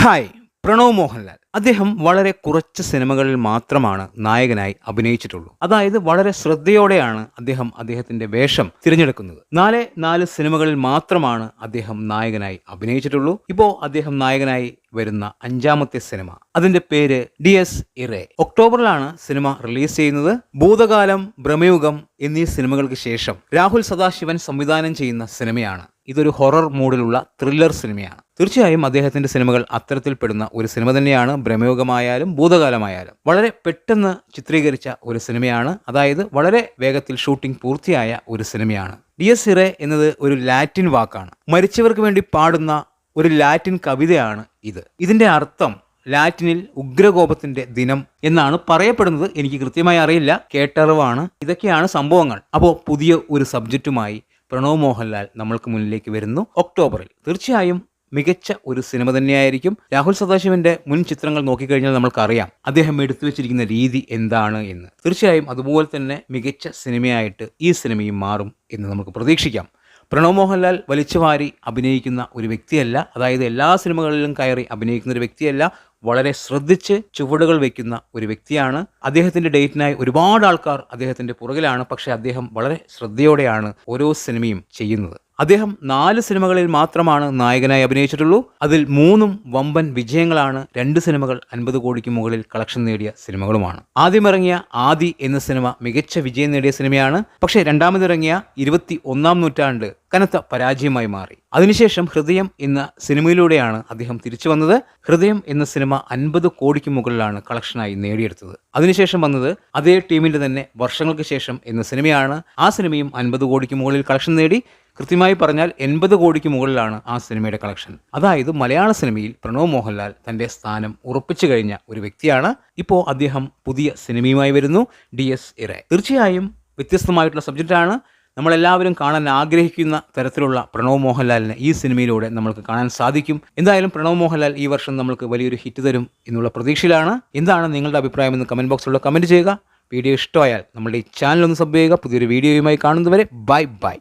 Hi Pranav Mohanlal. അദ്ദേഹം വളരെ കുറച്ച് സിനിമകളിൽ മാത്രമാണ് നായകനായി അഭിനയിച്ചിട്ടുള്ളൂ. അതായത് വളരെ ശ്രദ്ധയോടെയാണ് അദ്ദേഹം അദ്ദേഹത്തിന്റെ വേഷം തിരഞ്ഞെടുക്കുന്നത്. നാല് നാല് സിനിമകളിൽ മാത്രമാണ് അദ്ദേഹം നായകനായി അഭിനയിച്ചിട്ടുള്ളൂ. ഇപ്പോ അദ്ദേഹം നായകനായി വരുന്ന അഞ്ചാമത്തെ സിനിമ. അതിന്റെ പേര് ഡി എസ് ഇറേ. ഒക്ടോബറിലാണ് സിനിമ റിലീസ് ചെയ്യുന്നത്. ഭൂതകാലം ഭ്രമയുഗം എന്നീ സിനിമകൾക്ക് ശേഷം രാഹുൽ സദാശിവൻ സംവിധാനം ചെയ്യുന്ന സിനിമയാണ് ഇതൊരു ഹൊറർ മൂഡിലുള്ള ത്രില്ലർ സിനിമയാണ്. തീർച്ചയായും അദ്ദേഹത്തിന്റെ സിനിമകൾ അത്തരത്തിൽ പെടുന്ന ഒരു സിനിമ തന്നെയാണ്. ഭ്രമയോഗമായാലും ഭൂതകാലമായാലും. വളരെ പെട്ടെന്ന് ചിത്രീകരിച്ച ഒരു സിനിമയാണ്. അതായത് വളരെ വേഗത്തിൽ ഷൂട്ടിംഗ് പൂർത്തിയായ ഒരു സിനിമയാണ്. ഡി എസ് ഇറെ എന്നത് ഒരു ലാറ്റിൻ വാക്കാണ്. മരിച്ചവർക്ക് വേണ്ടി പാടുന്ന ഒരു ലാറ്റിൻ കവിതയാണ് ഇത്. ഇതിന്റെ അർത്ഥം ലാറ്റിനിൽ ഉഗ്രകോപത്തിന്റെ ദിനം എന്നാണ് പറയപ്പെടുന്നത്. എനിക്ക് കൃത്യമായി അറിയില്ല. കേട്ടറിവാണ്. ഇതൊക്കെയാണ് സംഭവങ്ങൾ. അപ്പോൾ പുതിയ ഒരു സബ്ജക്റ്റുമായി പ്രണവ് മോഹൻലാൽ നമ്മൾക്ക് മുന്നിലേക്ക് വരുന്നു ഒക്ടോബറിൽ. തീർച്ചയായും മികച്ച ഒരു സിനിമ തന്നെയായിരിക്കും. രാഹുൽ സദാശിവന്റെ മുൻ ചിത്രങ്ങൾ നോക്കിക്കഴിഞ്ഞാൽ നമ്മൾക്കറിയാം അദ്ദേഹം എടുത്തു വെച്ചിരിക്കുന്ന രീതി എന്താണ് എന്ന്. തീർച്ചയായും അതുപോലെ തന്നെ മികച്ച സിനിമയായിട്ട് ഈ സിനിമയും മാറും എന്ന് നമുക്ക് പ്രതീക്ഷിക്കാം. പ്രണവ് മോഹൻലാൽ വലിച്ചുവാരി അഭിനയിക്കുന്ന ഒരു വ്യക്തിയല്ല. അതായത് എല്ലാ സിനിമകളിലും കയറി അഭിനയിക്കുന്ന ഒരു വ്യക്തിയല്ല. വളരെ ശ്രദ്ധിച്ച് ചുവടുകൾ വെക്കുന്ന ഒരു വ്യക്തിയാണ്. അദ്ദേഹത്തിന്റെ ഡേറ്റിനായി ഒരുപാട് ആൾക്കാർ അദ്ദേഹത്തിന്റെ പുറകിലാണ്. പക്ഷേ അദ്ദേഹം വളരെ ശ്രദ്ധയോടെയാണ് ഓരോ സിനിമയും ചെയ്യുന്നത്. അദ്ദേഹം നാല് സിനിമകളിൽ മാത്രമാണ് നായകനായി അഭിനയിച്ചിട്ടുള്ളൂ. അതിൽ മൂന്നും വമ്പൻ വിജയങ്ങളാണ്. രണ്ട് സിനിമകൾ അൻപത് കോടിക്ക് മുകളിൽ കളക്ഷൻ നേടിയ സിനിമകളുമാണ്. ആദ്യമിറങ്ങിയ ആദി എന്ന സിനിമ മികച്ച വിജയം നേടിയ സിനിമയാണ്. പക്ഷേ രണ്ടാമതിറങ്ങിയ ഇരുപത്തി ഒന്നാം നൂറ്റാണ്ട് കനത്ത പരാജയമായി മാറി. അതിനുശേഷം ഹൃദയം എന്ന സിനിമയിലൂടെയാണ് അദ്ദേഹം തിരിച്ചു വന്നത്. ഹൃദയം എന്ന സിനിമ അൻപത് കോടിക്ക് മുകളിലാണ് കളക്ഷനായി നേടിയെടുത്തത്. അതിനുശേഷം വന്നത് അതേ ടീമിന്റെ തന്നെ വർഷങ്ങൾക്ക് ശേഷം എന്ന സിനിമയാണ്. ആ സിനിമയും അൻപത് കോടിക്ക് മുകളിൽ കളക്ഷൻ നേടി. കൃത്യമായി പറഞ്ഞാൽ എൺപത് കോടിക്ക് മുകളിലാണ് ആ സിനിമയുടെ കളക്ഷൻ. അതായത് മലയാള സിനിമയിൽ പ്രണവ് മോഹൻലാൽ തന്റെ സ്ഥാനം ഉറപ്പിച്ചു കഴിഞ്ഞ ഒരു വ്യക്തിയാണ് ഇപ്പോൾ അദ്ദേഹം പുതിയ സിനിമയുമായി വരുന്നു. ഡി എസ് ഇറെ. തീർച്ചയായും വ്യത്യസ്തമായിട്ടുള്ള സബ്ജക്റ്റാണ് നമ്മളെല്ലാവരും കാണാൻ ആഗ്രഹിക്കുന്ന തരത്തിലുള്ള പ്രണവ് മോഹൻലാലിനെ ഈ സിനിമയിലൂടെ നമ്മൾക്ക് കാണാൻ സാധിക്കും. എന്തായാലും പ്രണവ് മോഹൻലാൽ ഈ വർഷം നമ്മൾക്ക് വലിയൊരു ഹിറ്റ് തരും എന്നുള്ള പ്രതീക്ഷയിലാണ്. എന്താണ് നിങ്ങളുടെ അഭിപ്രായം എന്ന് കമന്റ് ബോക്സിലൂടെ കമന്റ് ചെയ്യുക. വീഡിയോ ഇഷ്ടമായാൽ നമ്മുടെ ഈ ചാനൽ ഒന്ന് സബ് ചെയ്യുക. പുതിയൊരു വീഡിയോയുമായി കാണുന്നതുവരെ ബൈ ബൈ